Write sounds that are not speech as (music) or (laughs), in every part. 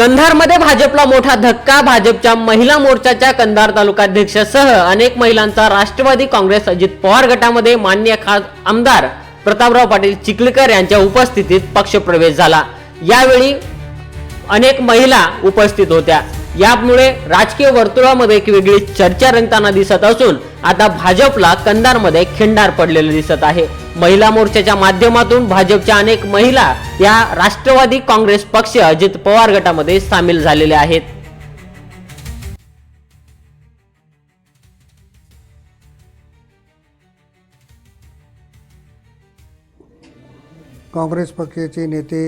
कंधारमध्ये भाजपला मोठा धक्का भाजपच्या महिला मोर्चाच्या कंधार तालुकाध्यक्षासह अनेक महिलांचा राष्ट्रवादी काँग्रेस अजित पवार गटामध्ये मान्य खास आमदार प्रतापराव पाटील चिखलीकर यांच्या उपस्थितीत पक्षप्रवेश झाला. यावेळी अनेक महिला उपस्थित होत्या. यामुळे राजकीय वर्तुळामध्ये एक वेगळी चर्चा रंगताना दिसत असून आता भाजपला कंधारमध्ये खिंडार पडलेले दिसत आहे. महिला मोर्चाच्या माध्यमातून भाजपच्या अनेक महिला या राष्ट्रवादी काँग्रेस पक्ष अजित पवार गटामध्ये सामील झालेल्या आहेत. काँग्रेस पक्षाचे नेते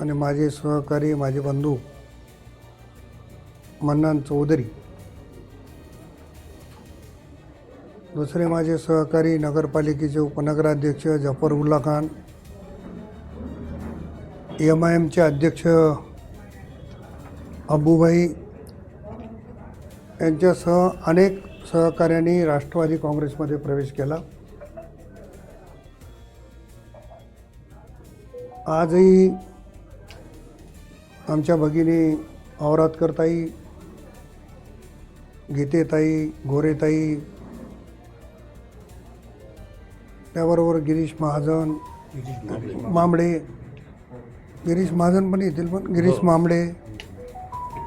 आणि माझे सहकारी माझे बंधू मन्नान चौधरी दुसरे माझे सहकारी नगरपालिकेचे उपनगराध्यक्ष जफरउल्ला खान एम आय एमचे अध्यक्ष अबूभाई यांच्यासह अनेक सहकाऱ्यांनी राष्ट्रवादी काँग्रेसमध्ये प्रवेश केला. आजही आमच्या भगिनी औरातकरताई गीतेताई गोरेताई त्याबरोबर गिरीश महाजन मांबडे गिरीश महाजन पण येतील पण. गिरीश मांबडे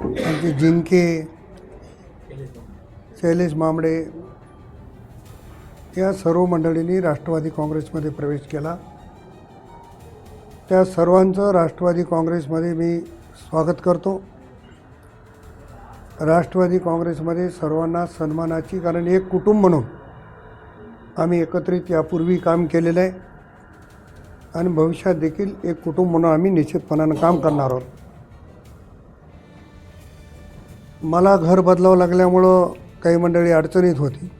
आमचे जिंके शैलेश मांबडे या सर्व मंडळींनी राष्ट्रवादी काँग्रेसमध्ये प्रवेश केला. त्या सर्वांचं राष्ट्रवादी काँग्रेसमध्ये मी स्वागत करतो. राष्ट्रवादी काँग्रेसमध्ये सर्वांना सन्मानाची कारण एक कुटुंब म्हणून आम्ही एकत्रित यापूर्वी काम केलेलं आहे. आणि भविष्यात देखील एक कुटुंब म्हणून आम्ही निश्चितपणानं काम करणार आहोत. मला घर बदलावं लागल्यामुळं काही मंडळी अडचणीत होती.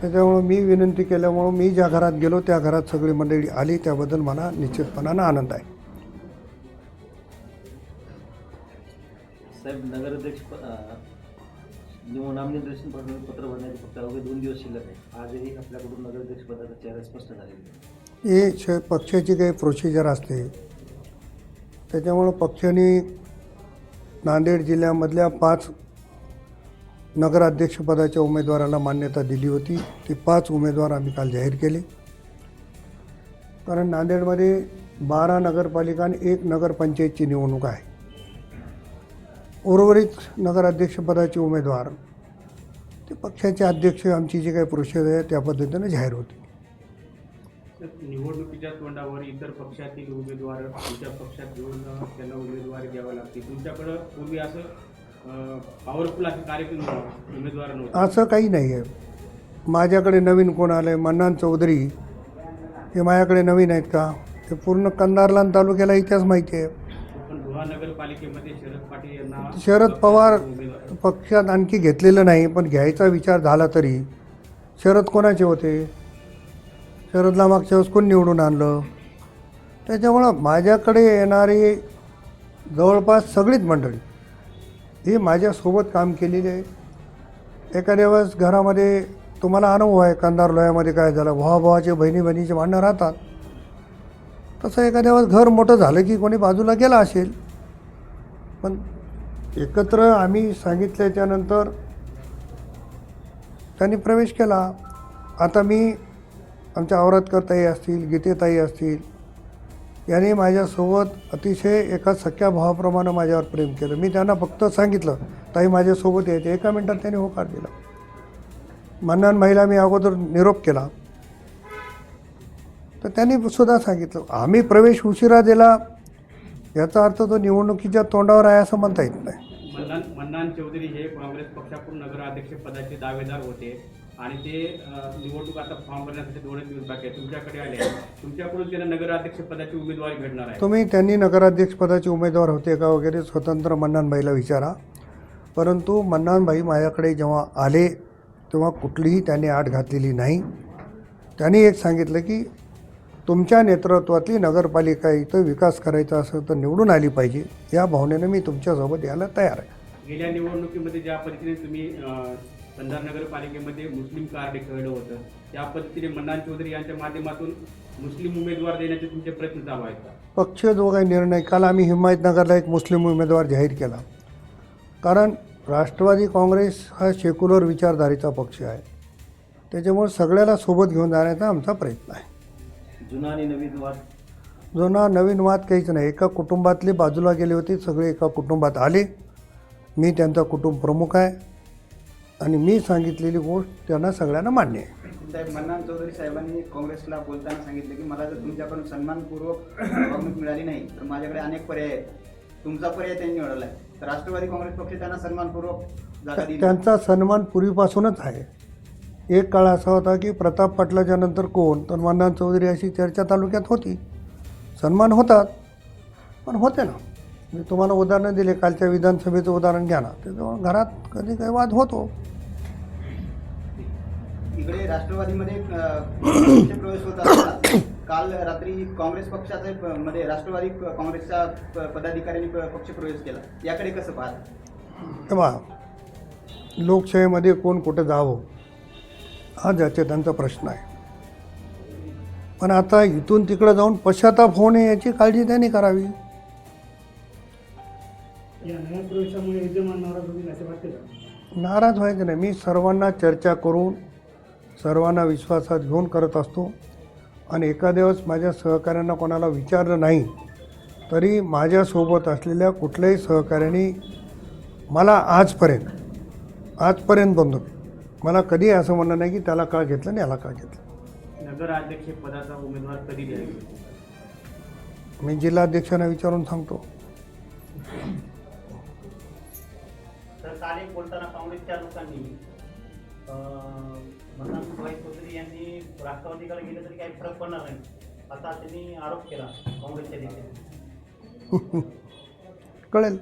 त्याच्यामुळं मी विनंती केल्यामुळं मी ज्या घरात गेलो त्या घरात सगळी मंडळी आली. त्याबद्दल मला निश्चितपणानं आनंद आहे. साहेब नगराध्यक्ष प- अं, नामनिर्देशन पत्र भरण्याचे फक्त अवघे दोन दिवस शिल्लक आहे. आजही आपल्याकडून नगराध्यक्ष पदाचा चेहरा स्पष्ट झालेला आहे. हे श पक्षाची काही प्रोसिजर असते. त्याच्यामुळं पक्षाने नांदेड जिल्ह्यामधल्या पाच नगराध्यक्षपदाच्या उमेदवाराला मान्यता दिली होती. ती पाच उमेदवार आम्ही काल जाहीर केले. कारण नांदेडमध्ये बारा नगरपालिका आणि एक नगरपंचायतची निवडणूक आहे. उर्वरित नगराध्यक्षपदाचे उमेदवार ते पक्षाचे अध्यक्ष आमची जी काही प्रोसिजर आहे त्या पद्धतीने जाहीर होती. निवडणुकीच्या तोंडावर इतर पक्षातील उमेदवार तुमच्या पक्षात घेऊन त्यांना उमेदवारी द्यावं लागते. तुमच्याकडं पूर्वी असं पॉवरफुल असे कार्यक्रम उमेदवार नव्हते. असं काही नाही आहे. माझ्याकडे नवीन कोण आलं आहे मन्नान चौधरी. हे माझ्याकडे नवीन आहेत का? ते पूर्ण कंधारला आणि तालुक्याला इतिहास माहिती आहे. नगरपालिकेमध्ये शरद पाटील यांना शरद पवार पक्षात आणखी घेतलेलं नाही पण घ्यायचा विचार झाला तरी. शरद कोणाचे होते? शरदला मागच्या वेळेस कोण निवडून आणलं? त्याच्यामुळं माझ्याकडे येणारी जवळपास सगळीच मंडळी ही माझ्यासोबत काम केलेली आहे. एखाद्या वेळेस घरामध्ये तुम्हाला अनुभव आहे कंदार लोह्यामध्ये काय झालं भावाभावाचे बहिणी बहिणीचे भांडणं राहतात. तसं एखाद्या वेळेस घर मोठं झालं की कोणी बाजूला गेला असेल पण एकत्र आम्ही सांगितल्याच्यानंतर त्यांनी प्रवेश केला. आता मी आमच्या औरतकरताई असतील गीतेताई असतील यांनी माझ्यासोबत अतिशय एका सख्या भावाप्रमाणे माझ्यावर प्रेम केलं. मी त्यांना फक्त सांगितलं ताई माझ्यासोबत यायचे. एका मिनटात त्यांनी होकार दिला. मन्नान महिला मी अगोदर निरोप केला. तर त्यांनी सुद्धा सांगितलं आम्ही प्रवेश उशिरा दिला याचा अर्थ तो निवडणुकीच्या तोंडावर आहे असं म्हणता येत नाही. मन्नान मन्नान चौधरी हे काँग्रेस पक्षाकडून नगराध्यक्ष पदाचे दावेदार होते आणि ते निवडणूक आता फॉर्म भरण्यासाठी दोन दिवस बाकी आहे तुमच्याकडे आले. तुमच्याकडून त्यांना नगराध्यक्ष पदाची उमेदवारी भेटणार आहे. तुम्ही त्यांनी नगराध्यक्षपदाचे उमेदवार होते का वगैरे स्वतंत्र मन्नानबाईला विचारा. परंतु मन्नानबाई माझ्याकडे जेव्हा आले तेव्हा कुठलीही त्यांनी आठ घातलेली नाही. त्यांनी एक सांगितलं की तुमच्या नेतृत्वातली नगरपालिका इथं विकास करायचा असेल तर निवडून आली पाहिजे. या भावनेनं मी तुमच्यासोबत यायला तयार आहे. गेल्या निवडणुकीमध्ये ज्या पद्धतीने तुम्ही कंधार नगरपालिकेमध्ये मुस्लिम कार्ड खेळलं होतं त्या पद्धतीने मन्नान चौधरी यांच्या माध्यमातून मुस्लिम उमेदवार देण्याचे तुमचे प्रयत्न चालू आहेत का? पक्ष जो काही निर्णय काल आम्ही हिमायतनगरला एक मुस्लिम उमेदवार जाहीर केला. कारण राष्ट्रवादी काँग्रेस हा सेक्युलर विचारधारेचा पक्ष आहे. त्याच्यामुळे सगळ्याला सोबत घेऊन जाण्याचा आमचा प्रयत्न आहे. जुना आणि नवीन वाद? जुना नवीन वाद काहीच नाही. एका कुटुंबातले बाजूला गेले होते सगळे एका कुटुंबात आले. मी त्यांचा कुटुंब प्रमुख आहे आणि मी सांगितलेली गोष्ट त्यांना सगळ्यांना मान्य आहे. साहेब मन्नान चौधरी साहेबांनी काँग्रेसला बोलताना सांगितलं की मला जर तुमच्याकडून सन्मानपूर्वक वागणूक मिळाली नाही तर माझ्याकडे अनेक पर्याय आहेत. तुमचा पर्याय त्यांनी निवडला आहे. तर राष्ट्रवादी काँग्रेस पक्ष त्यांना सन्मानपूर्वक जागा दिली. त्यांचा सन्मान पूर्वीपासूनच आहे. एक काळ असा होता की प्रताप पाटलाच्या नंतर कोण? तर मन्नान चौधरी अशी चर्चा तालुक्यात होती. सन्मान होतात पण होते ना. मी तुम्हाला उदाहरणं दिले कालच्या विधानसभेचं उदाहरण घ्या ना. त्याच्यामुळे घरात कधी काही वाद होतो. इकडे राष्ट्रवादीमध्ये प्रवेश होत काल रात्री काँग्रेस पक्षाचे मध्ये राष्ट्रवादी काँग्रेसच्या पदाधिकाऱ्यांनी पक्ष प्रवेश केला. याकडे कसं पाहता तेव्हा लोकशाहीमध्ये कोण कुठे जावं? हा त्यांचा प्रश्न आहे. पण आता इथून तिकडं जाऊन पश्चाताप होणे याची काळजी त्यांनी करावी. नाराज व्हायचं नाही. मी सर्वांना चर्चा करून सर्वांना विश्वासात घेऊन करत असतो. आणि एखाद्या वेळेस माझ्या सहकाऱ्यांना कोणाला विचारलं नाही तरी माझ्यासोबत असलेल्या कुठल्याही सहकाऱ्यांनी मला आजपर्यंत आजपर्यंत बंधू मला कधी असं म्हणणं नाही की त्याला का घेतलं आणि याला का घेतलं. नगराध्यक्ष पदाचा उमेदवार कधी मी जिल्हाध्यक्षांना विचारून सांगतो. बोलताना काँग्रेसच्या लोकांनी मन्नाभाई चौधरी यांनी राष्ट्रवादीकडे गेले तरी काही फरक पडणार नाही. असा त्यांनी आरोप केला काँग्रेसच्या नेत्यांनी. (laughs) कळेल.